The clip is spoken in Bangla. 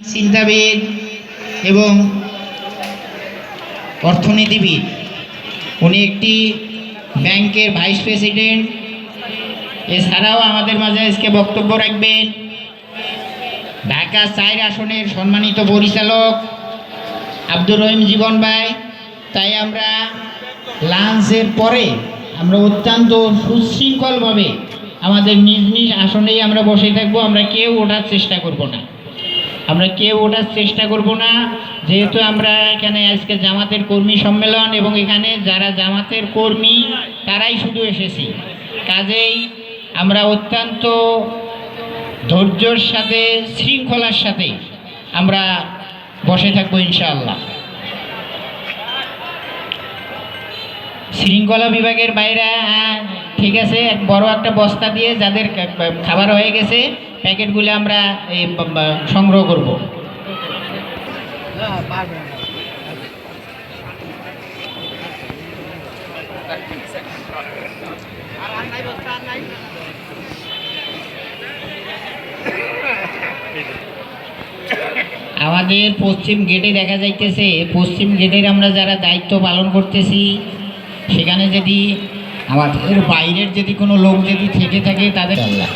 চিন্তাবিদ এবং অর্থনীতিবিদ। উনি একটি ব্যাংকের ভাইস প্রেসিডেন্ট। এছাড়াও আমাদের মাঝে আজকে বক্তব্য রাখবেন ঢাকা চার আসনের সম্মানিত পরিচালক আব্দুর রহিম জীবন ভাই। তাই আমরা লাঞ্চের পরে আমরা অত্যন্ত সুশৃঙ্খলভাবে আমাদের নিজ নিজ আসনেই আমরা বসে থাকব, আমরা কেউ ওঠার চেষ্টা করব না। আমরা কেউ ওঠার চেষ্টা করব না। যেহেতু আমরা এখানে আজকে জামাতের কর্মী সম্মেলন এবং এখানে যারা জামাতের কর্মী, তারাই শুধু এসেছি। কাজেই আমরা অত্যন্ত ধৈর্যর সাথে, শৃঙ্খলার সাথে আমরা বসে থাকব ইনশাআল্লাহ। শৃঙ্খলা বিভাগের বাইরে ঠিক আছে, এক বড় একটা বস্তা দিয়ে যাদের খাবার হয়ে গেছে, প্যাকেটগুলো আমরা এই সংগ্রহ করব। আমাদের পশ্চিম গেটে দেখা যাইতেছে, পশ্চিম গেটের আমরা যারা দায়িত্ব পালন করতেছি, সেখানে যদি আমার এর বাইরের যদি কোনো লোক যদি থেকে থাকে তাদের আল্লাহ